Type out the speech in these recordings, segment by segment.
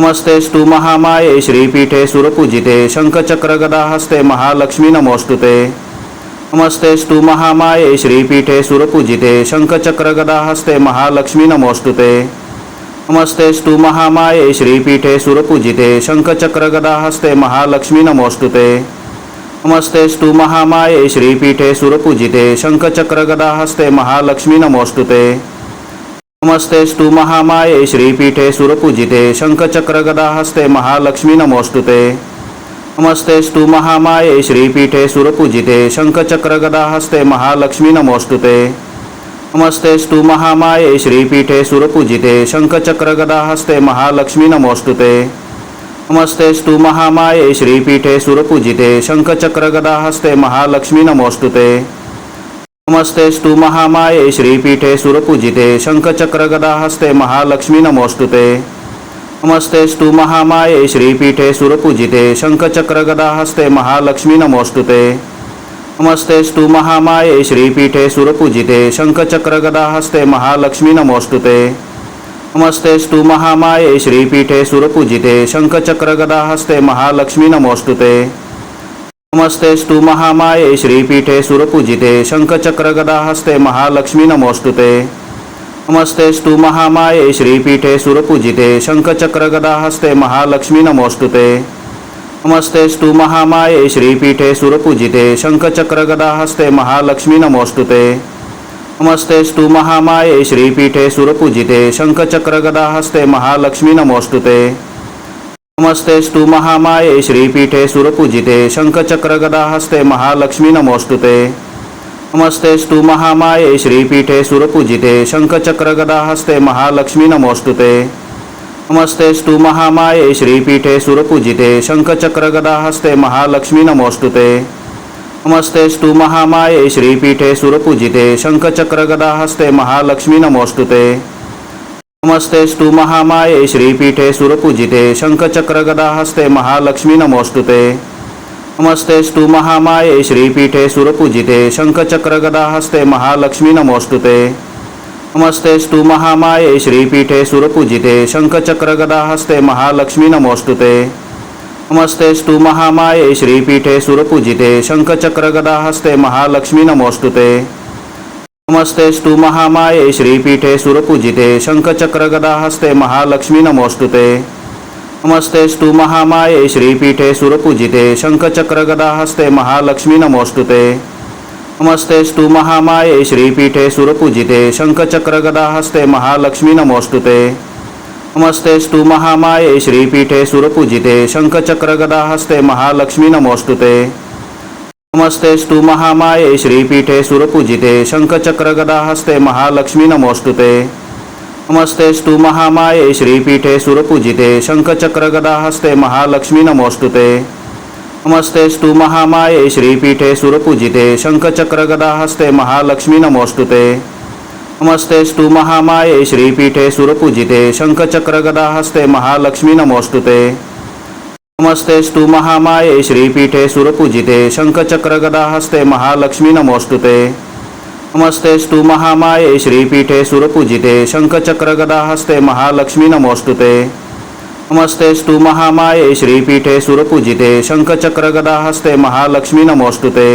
नमस्तेस्तु महामाये श्रीपीठे सुरपूजिते शङ्खचक्रगदाहस्ते Mahalakshmi नमोऽस्तुते नमस्तेस्तु महामाये श्रीपीठे सुरपूजिते शङ्खचक्रगदाहस्ते Mahalakshmi नमोऽस्तुते नमस्तेस्तु महामाये श्रीपीठे सुरपूजिते शङ्खचक्रगदाहस्ते Mahalakshmi नमोऽस्तुते नमस्तेस्तु महामाये श्रीपीठे सुरपूजिते शङ्खचक्रगदाहस्ते Mahalakshmi नमोऽस्तुते नमस्तेस्तु महामाये श्रीपीठे सुरपूजिते शङ्खचक्रगदाहस्ते Mahalakshmi नमोऽस्तुते। नमस्तेस्तु महामाये श्रीपीठे सुरपूजिते शङ्खचक्रगदाहस्ते Mahalakshmi नमोऽस्तुते। नमस्तेस्तु महामाये श्रीपीठे सुरपूजिते शङ्खचक्रगदाहस्ते Mahalakshmi नमोऽस्तुते। नमस्तेस्तु महामाये श्रीपीठे सुरपूजिते शङ्खचक्रगदाहस्ते Mahalakshmi नमोऽस्तुते नमस्तेस्तु महामाये श्रीपीठे सुरपूजिते शङ्खचक्रगदाहस्ते Mahalakshmi नमोऽस्तुते। नमस्तेस्तु महामाये श्रीपीठे सुरपूजिते शङ्खचक्रगदाहस्ते Mahalakshmi नमोऽस्तुते। नमस्तेस्तु महामाये श्रीपीठे सुरपूजिते शङ्खचक्रगदाहस्ते Mahalakshmi नमोऽस्तुते। नमस्तेस्तु महामाये श्रीपीठे सुरपूजिते शङ्खचक्रगदाहस्ते Mahalakshmi नमोऽस्तुते। नमस्तेस्तु महामाये श्रीपीठे सुरपूजिते शङ्खचक्रगदाहस्ते Mahalakshmi नमोऽस्तुते। नमस्तेस्तु महामाये श्रीपीठे सुरपूजिते शङ्खचक्रगदाहस्ते Mahalakshmi नमोऽस्तुते। नमस्तेस्तु महामाये श्रीपीठे सुरपूजिते शङ्खचक्रगदाहस्ते Mahalakshmi नमोऽस्तुते। नमस्तेस्तु महामाये श्रीपीठे सुरपूजिते शङ्खचक्रगदाहस्ते Mahalakshmi नमोऽस्तुते। नमस्तेस्तु महामाये श्रीपीठे सुरपूजिते शङ्खचक्रगदाहस्ते Mahalakshmi नमोऽस्तुते। नमस्तेस्तु महामाये श्रीपीठे सुरपूजिते शङ्खचक्रगदाहस्ते Mahalakshmi नमोऽस्तुते। नमस्तेस्तु महामाये श्रीपीठे सुरपूजिते शङ्खचक्रगदाहस्ते Mahalakshmi नमोऽस्तुते। नमस्तेस्तु महामाये श्रीपीठे सुरपूजिते शङ्खचक्रगदाहस्ते Mahalakshmi नमोऽस्तुते। नमस्तेस्तु महामाये श्रीपीठे सुरपूजिते शङ्खचक्रगदाहस्ते Mahalakshmi नमोऽस्तुते। नमस्तेस्तु महामाये श्रीपीठे सुरपूजिते शङ्खचक्रगदाहस्ते Mahalakshmi नमोऽस्तुते। नमस्तेस्तु महामाये श्रीपीठे सुरपूजिते शङ्खचक्रगदाहस्ते Mahalakshmi नमोऽस्तुते। नमस्तेस्तु महामाये श्रीपीठे सुरपूजिते शङ्खचक्रगदाहस्ते Mahalakshmi नमोऽस्तुते। नमस्तेस्तु महामाये श्रीपीठे सुरपूजिते शङ्खचक्रगदाहस्ते Mahalakshmi नमोऽस्तुते। नमस्तेस्तु महामाये श्रीपीठे सुरपूजिते शङ्खचक्रगदाहस्ते Mahalakshmi नमोऽस्तुते। नमस्तेस्तु महामाये श्रीपीठे सुरपूजिते शङ्खचक्रगदाहस्ते Mahalakshmi नमोऽस्तुते। नमस्तेस्तु महामाये श्रीपीठे सुरपूजिते शङ्खचक्रगदाहस्ते Mahalakshmi नमोऽस्तुते। नमस्तेस्तु महामाये श्रीपीठे सुरपूजिते शङ्खचक्रगदाहस्ते Mahalakshmi नमोऽस्तुते। नमस्तेस्तु महामाये श्रीपीठे सुरपूजिते शङ्खचक्रगदाहस्ते Mahalakshmi नमोऽस्तुते। नमस्तेस्तु महामाये श्रीपीठे सुरपूजिते शङ्खचक्रगदाहस्ते Mahalakshmi नमोऽस्तुते। नमस्तेस्तु महामाये श्रीपीठे सुरपूजिते शङ्खचक्रगदाहस्ते Mahalakshmi नमोऽस्तुते। नमस्तेस्तु महामाये श्रीपीठे सुरपूजिते शङ्खचक्रगदाहस्ते Mahalakshmi नमोऽस्तुते। नमस्तेस्तु महामाये श्रीपीठे सुरपूजिते शङ्खचक्रगदाहस्ते Mahalakshmi नमोऽस्तुते। नमस्तेस्तु महामाये श्रीपीठे सुरपूजिते शङ्खचक्रगदाहस्ते Mahalakshmi नमोऽस्तुते।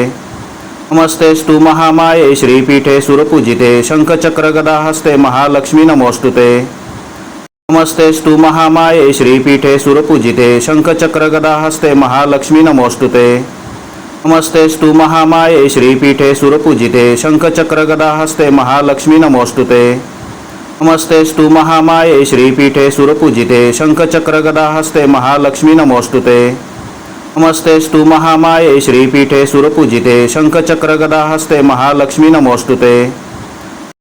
नमस्तेस्तु महामाये श्रीपीठे सुरपूजिते शङ्खचक्रगदाहस्ते Mahalakshmi नमोऽस्तुते। नमस्तेस्तु महामाये श्रीपीठे सुरपूजिते शङ्खचक्रगदाहस्ते Mahalakshmi नमोऽस्तुते। नमस्तेस्तु महामाये श्रीपीठे सुरपूजिते शङ्खचक्रगदाहस्ते Mahalakshmi नमोऽस्तुते। नमस्तेस्तु महामाये श्रीपीठे सुरपूजिते शङ्खचक्रगदाहस्ते Mahalakshmi नमोऽस्तुते। नमस्तेस्तु महामाये श्रीपीठे सुरपूजिते शङ्खचक्रगदाहस्ते Mahalakshmi नमोऽस्तुते।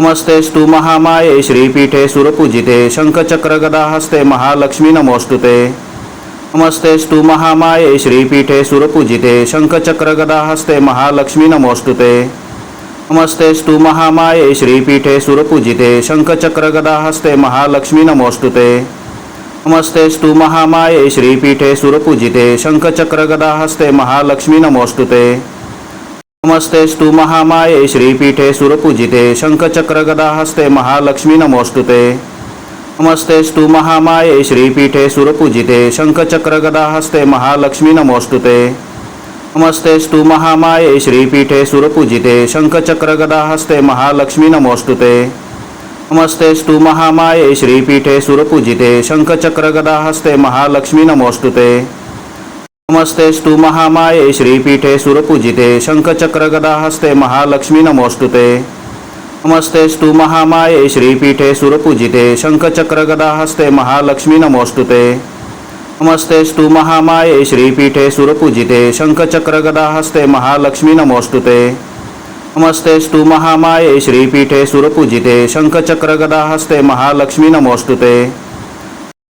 नमस्तेस्तु महामाये श्रीपीठे सुरपूजिते शङ्खचक्रगदाहस्ते Mahalakshmi नमोऽस्तुते। नमस्तेस्तु महामाये श्रीपीठे सुरपूजिते शङ्खचक्रगदाहस्ते Mahalakshmi नमोऽस्तुते। नमस्तेस्तु महामाये श्रीपीठे सुरपूजिते शङ्खचक्रगदाहस्ते Mahalakshmi नमोऽस्तुते। नमस्तेस्तु महामाये श्रीपीठे सुरपूजिते शङ्खचक्रगदाहस्ते Mahalakshmi नमोऽस्तुते। नमस्तेस्तु महामाये श्रीपीठे सुरपूजिते शङ्खचक्रगदाहस्ते Mahalakshmi नमोऽस्तुते। नमस्तेस्तु महामाये श्रीपीठे सुरपूजिते शङ्खचक्रगदाहस्ते Mahalakshmi नमोऽस्तुते। नमस्तेस्तु महामाये श्रीपीठे सुरपूजिते शङ्खचक्रगदाहस्ते Mahalakshmi नमोऽस्तुते। नमस्तेस्तु महामाये श्रीपीठे सुरपूजिते शङ्खचक्रगदाहस्ते Mahalakshmi नमोऽस्तुते। नमस्तेस्तु महामाये श्रीपीठे सुरपूजिते शङ्खचक्रगदाहस्ते Mahalakshmi नमोऽस्तुते। नमस्तेस्तु महामाये श्रीपीठे सुरपूजिते शङ्खचक्रगदाहस्ते Mahalakshmi नमोऽस्तुते। नमस्तेस्तु महामाये श्रीपीठे सुरपूजिते शङ्खचक्रगदाहस्ते Mahalakshmi नमोऽस्तुते। नमस्तेस्तु महामाये श्रीपीठे सुरपूजिते शङ्खचक्रगदाहस्ते Mahalakshmi नमोऽस्तुते।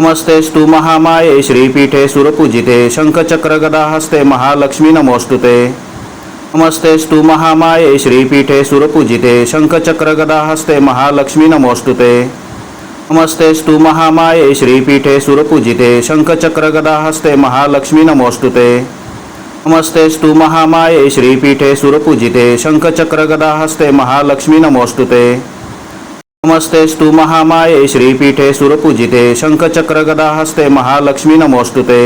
नमस्तेस्तु महामाये श्रीपीठे सुरपूजिते शङ्खचक्रगदाहस्ते Mahalakshmi नमोऽस्तुते। नमस्तेस्तु महामाये श्रीपीठे सुरपूजिते शङ्खचक्रगदाहस्ते Mahalakshmi नमोऽस्तुते। नमस्तेस्तु महामाये श्रीपीठे सुरपूजिते शङ्खचक्रगदाहस्ते Mahalakshmi नमोऽस्तुते। नमस्तेस्तु महामाये श्रीपीठे सुरपूजिते शङ्खचक्रगदाहस्ते Mahalakshmi नमोऽस्तुते। नमस्तेस्तु महामाये श्रीपीठे सुरपूजिते शङ्खचक्रगदाहस्ते Mahalakshmi नमोऽस्तुते।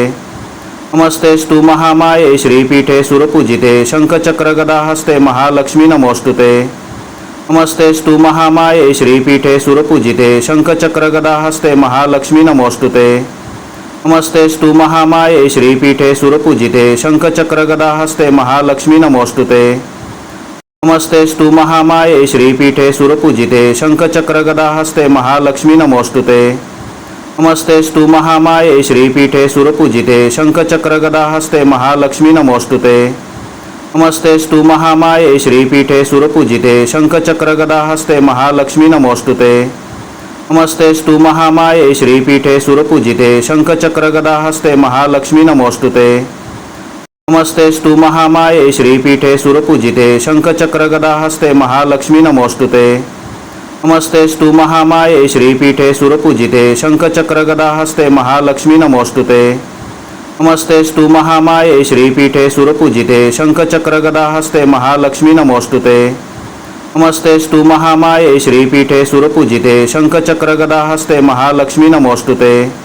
नमस्तेस्तु महामाये श्रीपीठे सुरपूजिते शङ्खचक्रगदाहस्ते Mahalakshmi नमोऽस्तुते। नमस्तेस्तु महामाये श्रीपीठे सुरपूजिते शङ्खचक्रगदाहस्ते Mahalakshmi नमोऽस्तुते। नमस्तेस्तु महामाये श्रीपीठे सुरपूजिते शङ्खचक्रगदाहस्ते Mahalakshmi नमोऽस्तुते। नमस्तेस्तु महामाये श्रीपीठे सुरपूजिते शङ्खचक्रगदाहस्ते Mahalakshmi नमोऽस्तुते। नमस्तेस्तु महामाये श्रीपीठे सुरपूजिते शङ्खचक्रगदाहस्ते Mahalakshmi नमोऽस्तुते। नमस्तेस्तु महामाये श्रीपीठे सुरपूजिते शङ्खचक्रगदाहस्ते Mahalakshmi नमोऽस्तुते। नमस्तेस्तु महामाये श्रीपीठे सुरपूजिते शङ्खचक्रगदाहस्ते Mahalakshmi नमोऽस्तुते। नमस्तेस्तु महामाये श्रीपीठे सुरपूजिते शङ्खचक्रगदाहस्ते Mahalakshmi नमोऽस्तुते। नमस्तेस्तु महामाये श्रीपीठे सुरपूजिते शङ्खचक्रगदाहस्ते Mahalakshmi नमोऽस्तुते। नमस्तेस्तु महामाये श्रीपीठे सुरपूजिते शङ्खचक्रगदाहस्ते Mahalakshmi नमोऽस्तुते। नमस्तेस्तु महामाये श्रीपीठे सुरपूजिते शङ्खचक्रगदाहस्ते Mahalakshmi नमोऽस्तुते।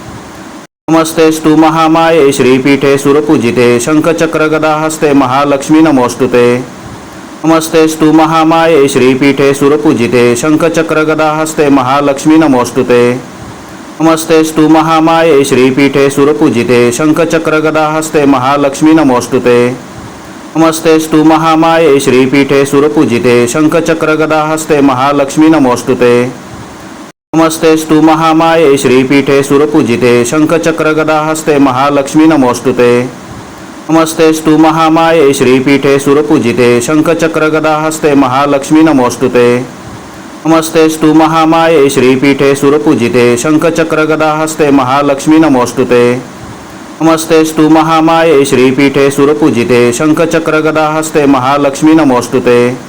नमस्तेस्तु महामाये श्रीपीठे सुरपूजिते शङ्खचक्रगदाहस्ते Mahalakshmi नमोऽस्तुते। नमस्तेस्तु महामाये श्रीपीठे सुरपूजिते शङ्खचक्रगदाहस्ते Mahalakshmi नमोऽस्तुते। नमस्तेस्तु महामाये श्रीपीठे सुरपूजिते शङ्खचक्रगदाहस्ते Mahalakshmi नमोऽस्तुते। नमस्तेस्तु महामाये श्रीपीठे सुरपूजिते शङ्खचक्रगदाहस्ते Mahalakshmi नमोऽस्तुते। नमस्तेस्तु महामाये श्रीपीठे सुरपूजिते शङ्खचक्रगदाहस्ते Mahalakshmi नमोऽस्तुते। नमस्तेस्तु महामाये श्रीपीठे सुरपूजिते शङ्खचक्रगदाहस्ते Mahalakshmi नमोऽस्तुते। नमस्तेस्तु महामाये श्रीपीठे सुरपूजिते शङ्खचक्रगदाहस्ते Mahalakshmi नमोऽस्तुते। नमस्तेस्तु महामाये श्रीपीठे सुरपूजिते शङ्खचक्रगदाहस्ते Mahalakshmi नमोऽस्तुते।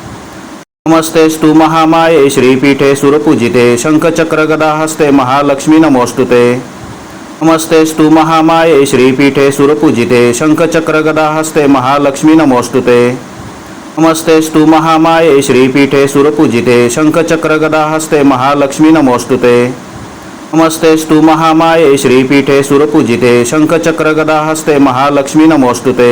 नमस्तेस्तु महामाये श्रीपीठे सुरपूजिते शङ्खचक्रगदाहस्ते Mahalakshmi नमोऽस्तुते। नमस्तेस्तु महामाये श्रीपीठे सुरपूजिते शङ्खचक्रगदाहस्ते Mahalakshmi नमोऽस्तुते। नमस्तेस्तु महामाये श्रीपीठे सुरपूजिते शङ्खचक्रगदाहस्ते Mahalakshmi नमोऽस्तुते। नमस्तेस्तु महामाये श्रीपीठे सुरपूजिते शङ्खचक्रगदाहस्ते Mahalakshmi नमोऽस्तुते।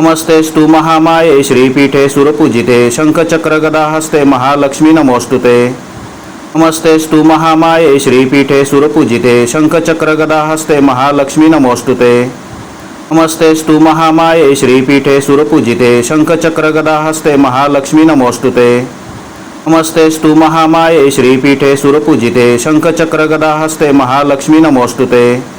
नमस्तेस्तु महामाये श्रीपीठे सुरपूजिते शङ्खचक्रगदाहस्ते Mahalakshmi नमोऽस्तुते। नमस्तेस्तु महामाये श्रीपीठे सुरपूजिते शङ्खचक्रगदाहस्ते Mahalakshmi नमोऽस्तुते। नमस्तेस्तु महामाये श्रीपीठे सुरपूजिते शङ्खचक्रगदाहस्ते Mahalakshmi नमोऽस्तुते। नमस्तेस्तु महामाये श्रीपीठे सुरपूजिते शङ्खचक्रगदाहस्ते Mahalakshmi नमोऽस्तुते।